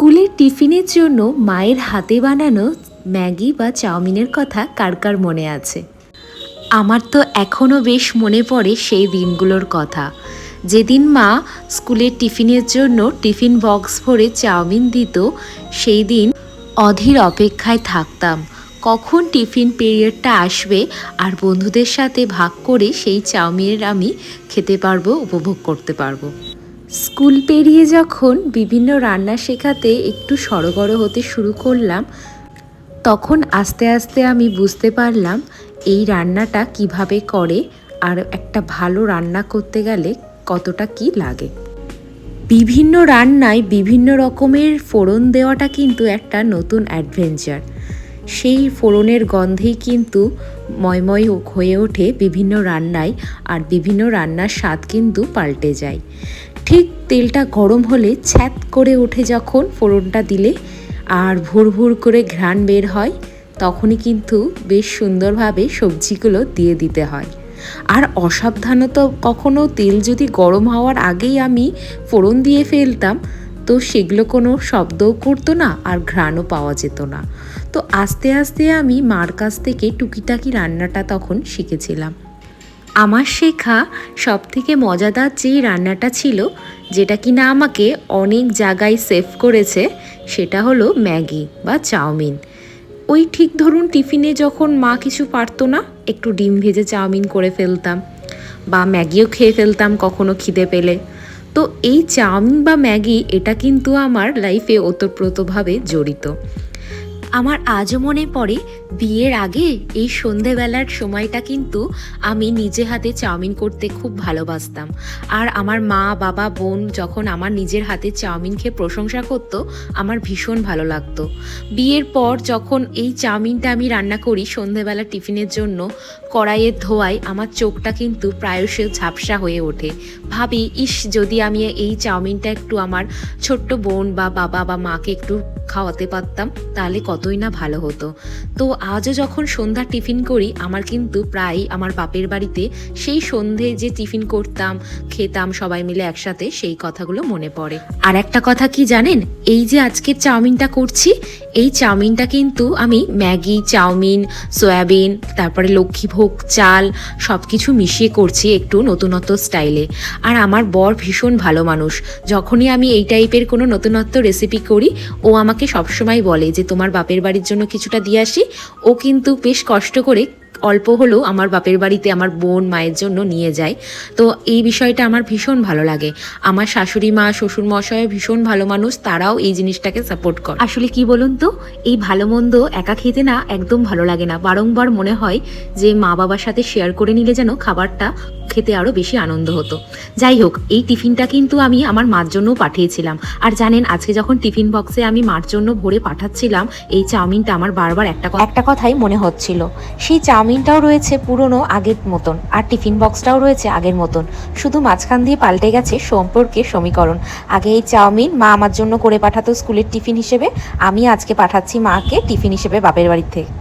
স্কুলের টিফিনের জন্য মায়ের হাতে বানানো ম্যাগি বা চাউমিনের কথা কার কার মনে আছে? আমার তো এখনও বেশ মনে পড়ে সেই দিনগুলোর কথা। যেদিন মা স্কুলের টিফিনের জন্য টিফিন বক্স ভরে চাউমিন দিত, সেই দিন অধীর অপেক্ষায় থাকতাম। কখন টিফিন পিরিয়ডটা আসবে আর বন্ধুদের সাথে ভাগ করে সেই চাউমিনের আমি খেতে পারব, উপভোগ করতে পারব। স্কুল পেরিয়ে যখন বিভিন্ন রান্না শেখাতে একটু সড়গড় হতে শুরু করলাম, তখন আস্তে আস্তে আমি বুঝতে পারলাম এই রান্নাটা কীভাবে করে আর একটা ভালো রান্না করতে গেলে কতটা কি লাগে। বিভিন্ন রান্নায় বিভিন্ন রকমের ফোড়ন দেওয়াটা কিন্তু একটা নতুন অ্যাডভেঞ্চার। সেই ফোড়নের গন্ধেই কিন্তু ময়ময় হয়ে ওঠে বিভিন্ন রান্নায় আর বিভিন্ন রান্নার স্বাদ কিন্তু পাল্টে যায়। ঠিক তেলটা গরম হলে ছ্যাত করে ওঠে যখন ফোড়নটা দিলে আর ভুর ভুর করে ঘ্রাণ বের হয়, তখনই কিন্তু বেশ সুন্দরভাবে সবজিগুলো দিয়ে দিতে হয়। আর অসাবধানত কখনো তেল যদি গরম হওয়ার আগেই আমি ফোড়ন দিয়ে ফেলতাম, তো সেগুলো কোনো শব্দও করতো না আর ঘ্রাণও পাওয়া যেত না। তো আস্তে আস্তে আমি মার কাছ থেকে টুকিটাকি রান্নাটা তখন শিখেছিলাম। আমার শেখা সব থেকে মজাদার যেই রান্নাটা ছিল, যেটা কিনা আমাকে অনেক জায়গায় সেভ করেছে, সেটা হলো ম্যাগি বা চাউমিন। ওই ঠিক ধরুন টিফিনে যখন মা কিছু পারতো না, একটু ডিম ভেজে চাউমিন করে ফেলতাম বা ম্যাগিও খেয়ে ফেলতাম কখনো খিদে পেলে। তো এই চাউমিন বা ম্যাগি, এটা কিন্তু আমার লাইফে ওতপ্রোতভাবে জড়িত। আমার আজও মনে পড়ে, বিয়ের আগে এই সন্ধেবেলার সময়টা কিন্তু আমি নিজে হাতে চাউমিন করতে খুব ভালোবাসতাম। আর আমার মা, বাবা, বোন যখন আমার নিজের হাতে চাউমিন খেয়ে প্রশংসা করতো, আমার ভীষণ ভালো লাগতো। বিয়ের পর যখন এই চাউমিনটা আমি রান্না করি সন্ধেবেলা টিফিনের জন্য কড়াইয়ের ধোয়ায় আমার চোখটা কিন্তু প্রায়শই ঝাপসা হয়ে ওঠে। ভাবি, ইস, যদি আমি এই চাউমিনটা একটু আমার ছোট্ট বোন বা বাবা বা মাকে একটু খাওয়াতে পারতাম, তাহলে কতই না ভালো হতো। তো আজও যখন সন্ধ্যা টিফিন করি, আমার কিন্তু প্রায় আমার বাপের বাড়িতে সেই সন্ধে যে টিফিন করতাম, খেতাম, সবাই মিলে একসাথে সেই কথাগুলো মনে পড়ে। আর একটা কথা কি জানেন? এই যে আজকের চাউমিনটা করছি, এই চাউমিনটা কিন্তু আমি ম্যাগি, চাউমিন, সয়াবিন, তারপরে লক্ষ্মীভোগ চাল সব কিছু মিশিয়ে করছি একটু নতুনত্ব স্টাইলে। আর আমার বর ভীষণ ভালো মানুষ। যখনই আমি এই টাইপের কোনো নতুনত্ব রেসিপি করি, ও আমাকে সবসময় বলে যে, তোমার বাপের বাড়ির জন্য কিছুটা দিয়ে আসি। ও কিন্তু বেশ কষ্ট করে অল্প হলেও আমার বাপের বাড়িতে আমার বোন মায়ের জন্য নিয়ে যায়। তো এই বিষয়টা আমার ভীষণ ভালো লাগে। আমার শাশুড়ি মা, শ্বশুর মশাই ভীষণ ভালো মানুষ, তারাও এই জিনিসটাকে সাপোর্ট করে। আসলে কি বলুন তো, এই ভালো মন্দ একা খেতে না একদম ভালো লাগে না। বারংবার মনে হয় যে মা বাবার সাথে শেয়ার করে নিলে যেন খাবারটা খেতে আরও বেশি আনন্দ হতো। যাই হোক, এই টিফিনটা কিন্তু আমি আমার মার জন্যও পাঠিয়েছিলাম। আর জানেন, আজকে যখন টিফিন বক্সে আমি মার জন্য ভরে পাঠাচ্ছিলাম, এই চাউমিনটা আমার বারবার একটা একটা কথাই মনে হচ্ছিল। সেই চাউমিনটাও রয়েছে পুরনো আগের মতন, আর টিফিন বক্সটাও রয়েছে আগের মতন। শুধু মাঝখান দিয়ে পাল্টে গেছে সম্পর্কের সমীকরণ। আগে এই চাউমিন মা আমার জন্য করে পাঠাতো স্কুলের টিফিন হিসেবে, আমি আজকে পাঠাচ্ছি মাকে টিফিন হিসেবে বাপের বাড়ির থেকে